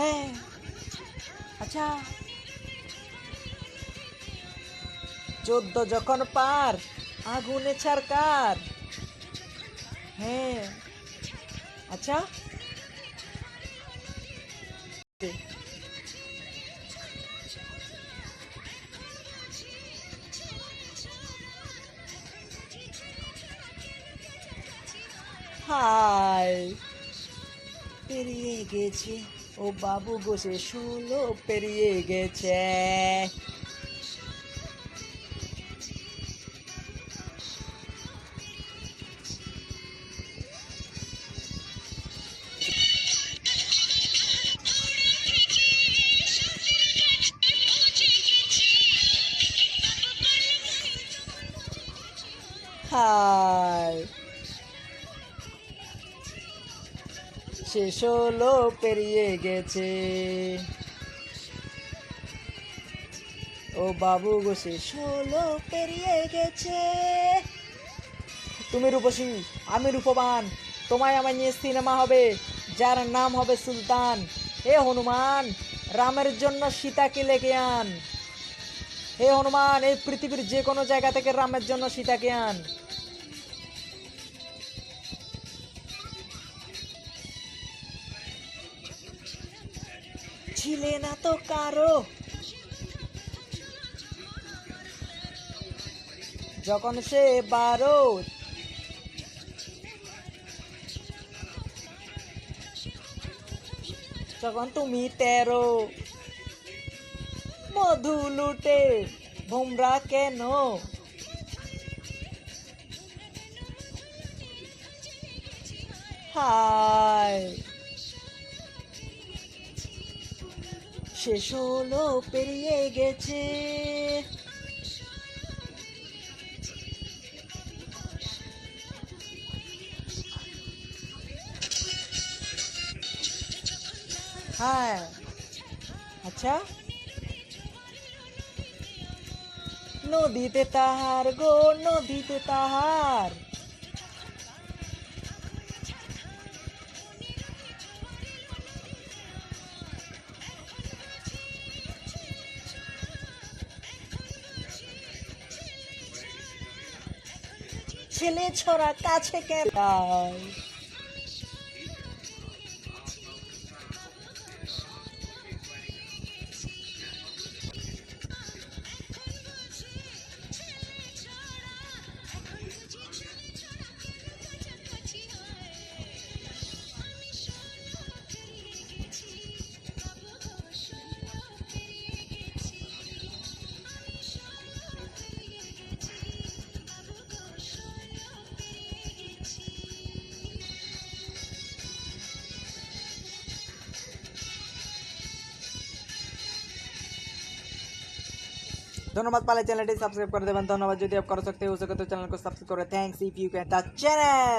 হ্যাঁ। আচ্ছা। চোদ্দ যখন পার আগুনে ছাড়কার হ্যাঁ। আচ্ছা। হাই পেরিয়ে গেছে। ও বাবু বসে ষোলো পেরিয়ে গেছে। হাই শেষ হলো পেরিয়ে গেছে। ও বাবু গো শেষ হলো পেরিয়ে গেছে। তুমি রূপসী, আমি রূপবান, তোমায় আমার নিয়ে সিনেমা হবে, যার নাম হবে সুলতান। হে হনুমান, রামের জন্য সীতাকে লেগে আন। হে হনুমান, এই পৃথিবীর যে কোনো জায়গা থেকে রামের জন্য সীতাকে আন। ছিলে না তো কারও। যখন সে বারো যখন তুমি তেরো, মধু লুটে ভোমরা কেন? হায়! শেষ হলো পেরিয়ে গেছে। হ্যাঁ। আচ্ছা। নদীতে তাহার গো নদীতে তাহার। ছেলে ছড়া কাছে কেন धन्यवाद पहले चैनल सब्सक्राइब कर देवन धन्यवाद जो आप कर सकते हो सके तो चैनल को सब्सक्राइब करें thanks if you can the channel